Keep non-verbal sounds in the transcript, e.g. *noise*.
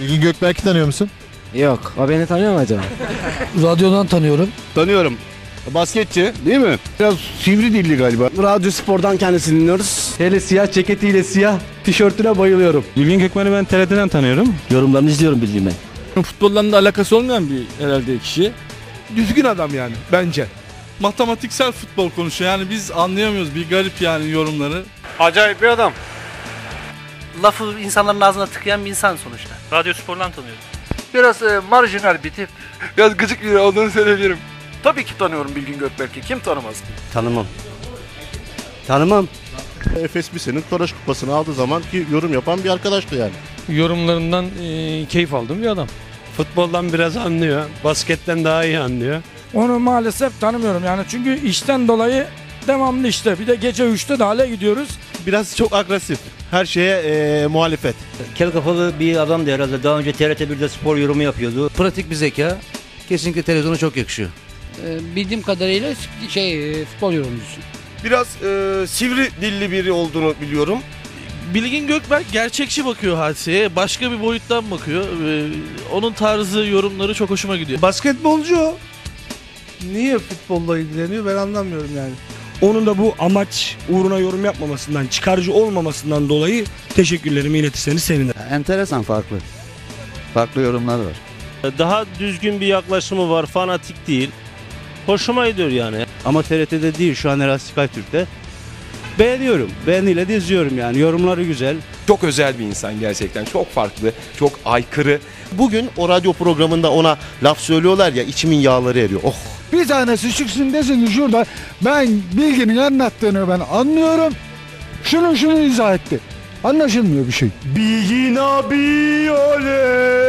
Bilgin Gökberk'i tanıyor musun? Yok. O beni tanıyor mu acaba? *laughs* Radyodan tanıyorum. Tanıyorum. Basketçi değil mi? Biraz sivri dilli galiba. Radyo Spor'dan kendisini dinliyoruz. Hele siyah ceketiyle siyah tişörtüne bayılıyorum. Bilgin Gökmen'i ben TRT'den tanıyorum. Yorumlarını izliyorum bildiğime. Futboldan da alakası olmayan bir herhalde kişi. Düzgün adam yani bence. Matematiksel futbol konuşuyor yani biz anlayamıyoruz bir garip yani yorumları. Acayip bir adam. Lafı insanların ağzına tıkayan bir insan sonuçta. Radyo spordan tanıyorum. Biraz e, marjinal bir tip. Biraz gıcık biri olduğunu söyleyebilirim. Tabii ki tanıyorum Bilgin Gökberk'i. Kim tanımaz ki? Tanımam. Tanımam. Efes bir senin Toraş kupasını aldığı zaman ki yorum yapan bir arkadaştı yani. Yorumlarından e, keyif aldığım bir adam. Futboldan biraz anlıyor. Basketten daha iyi anlıyor. Onu maalesef tanımıyorum yani çünkü işten dolayı devamlı işte. Bir de gece 3'te de hale gidiyoruz. Biraz çok agresif. Her şeye eee, muhalefet. Kel kafalı bir adamdı herhalde. Daha önce TRT1'de spor yorumu yapıyordu. Pratik bir zeka. Kesinlikle televizyona çok yakışıyor. bildiğim kadarıyla şey futbol yorumcusu. Biraz eee, sivri dilli biri olduğunu biliyorum. Bilgin Gökberk gerçekçi bakıyor hadiseye. Başka bir boyuttan bakıyor. Ee, onun tarzı yorumları çok hoşuma gidiyor. Basketbolcu o. Niye futbolla ilgileniyor ben anlamıyorum yani. Onun da bu amaç uğruna yorum yapmamasından, çıkarcı olmamasından dolayı teşekkürlerimi iletirseniz sevinirim. Enteresan farklı. Farklı yorumlar var. Daha düzgün bir yaklaşımı var, fanatik değil. Hoşuma gidiyor yani. Ama TRT'de değil şu an Sky Türk'te. Beğeniyorum. Beğeniyle de izliyorum yani. Yorumları güzel. Çok özel bir insan gerçekten. Çok farklı, çok aykırı. Bugün o radyo programında ona laf söylüyorlar ya içimin yağları eriyor. Oh Bir tanesi çıksın desin ki şurada ben bilginin anlattığını ben anlıyorum. Şunu şunu izah etti. Anlaşılmıyor bir şey. Bilgin abi oley.